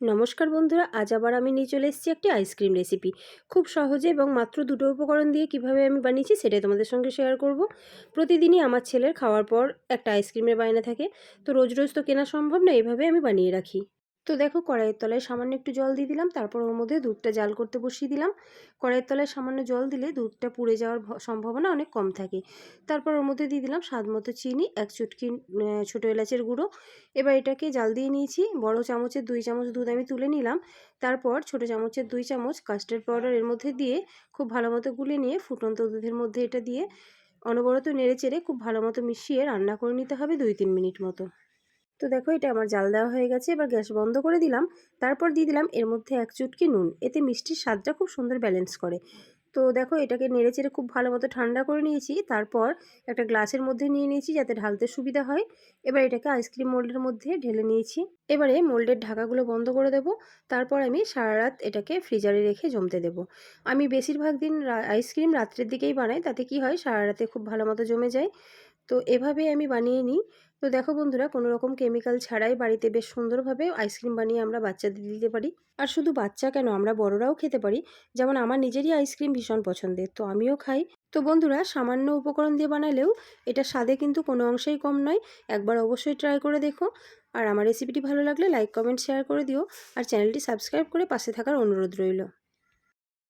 নমস্কার বন্ধুরা, আজ আবার আমি নিয়ে চলে এসেছি একটি আইসক্রিম রেসিপি খুব সহজে এবং মাত্র দুটো উপকরণ দিয়ে কীভাবে আমি বানিয়েছি সেটাই তোমাদের সঙ্গে শেয়ার করব। প্রতিদিনই আমার ছেলের খাওয়ার পর একটা আইসক্রিমের বায়না থাকে। তো রোজ রোজ তো কেনা সম্ভব না, এভাবে আমি বানিয়ে রাখি। তো দেখো কড়াইয়ের তলায় সামান্য একটু জল দিয়ে দিলাম। তারপর ওর মধ্যে দুধটা জাল করতে বসিয়ে দিলাম। কড়াইয়ের তলায় সামান্য জল দিলে দুধটা পুড়ে যাওয়ার সম্ভাবনা অনেক কম থাকে। তারপর ওর মধ্যে দিয়ে দিলাম স্বাদ মতো চিনি, এক চুটকি ছোটো এলাচের গুঁড়ো। এবার এটাকে জাল দিয়ে নিয়েছি। বড় চামচের দুই চামচ দুধ আমি তুলে নিলাম। তারপর ছোটো চামচের দুই চামচ কাস্টার্ড পাউডার এর মধ্যে দিয়ে খুব ভালো মতো গুলে নিয়ে ফুটন্ত দুধের মধ্যে এটা দিয়ে অনবরত নেড়ে চেড়ে খুব ভালো মতো মিশিয়ে রান্না করে নিতে হবে দুই তিন মিনিট মতো। তো দেখো এটা আমার জাল দেওয়া হয়ে গেছে, এবার গ্যাস বন্ধ করে দিলাম। তারপর দিয়ে দিলাম এর মধ্যে এক চুটকি নুন, এতে মিষ্টির স্বাদটা খুব সুন্দর ব্যালেন্স করে। তো দেখো এটাকে নেড়ে চেড়ে খুব ভালো মতো ঠান্ডা করে নিয়েছি, তারপর একটা গ্লাসের মধ্যে নিয়ে নিয়েছি যাতে ঢালতে সুবিধা হয়। এবার এটাকে আইসক্রিম মোল্ডের মধ্যে ঢেলে নিয়েছি। এবারে মোল্ডের ঢাকাগুলো বন্ধ করে দেব, তারপর আমি সারা রাত এটাকে ফ্রিজারে রেখে জমতে দেব। আমি বেশিরভাগ দিন আইসক্রিম রাত্রের দিকেই বানাই, তাতে কি হয় সারা রাতে খুব ভালো মতো জমে যায়। তো এভাবে আমি বানিয়ে নিই। তো দেখো বন্ধুরা, কোনো রকম কেমিক্যাল ছাড়াই বাড়িতে বেশ সুন্দরভাবে আইসক্রিম বানিয়ে আমরা বাচ্চাদের দিতে পারি। আর শুধু বাচ্চা কেন, আমরা বড়রাও খেতে পারি। যেমন আমার নিজেরই আইসক্রিম ভীষণ পছন্দের, তো আমিও খাই। তো বন্ধুরা, সামান্য উপকরণ দিয়ে বানালেও এটা স্বাদে কিন্তু কোনো অংশেই কম নয়। একবার অবশ্যই ট্রাই করে দেখো। আর আমার রেসিপিটি ভালো লাগলে লাইক কমেন্ট শেয়ার করে দিও। আর চ্যানেলটি সাবস্ক্রাইব করে পাশে থাকার অনুরোধ রইল।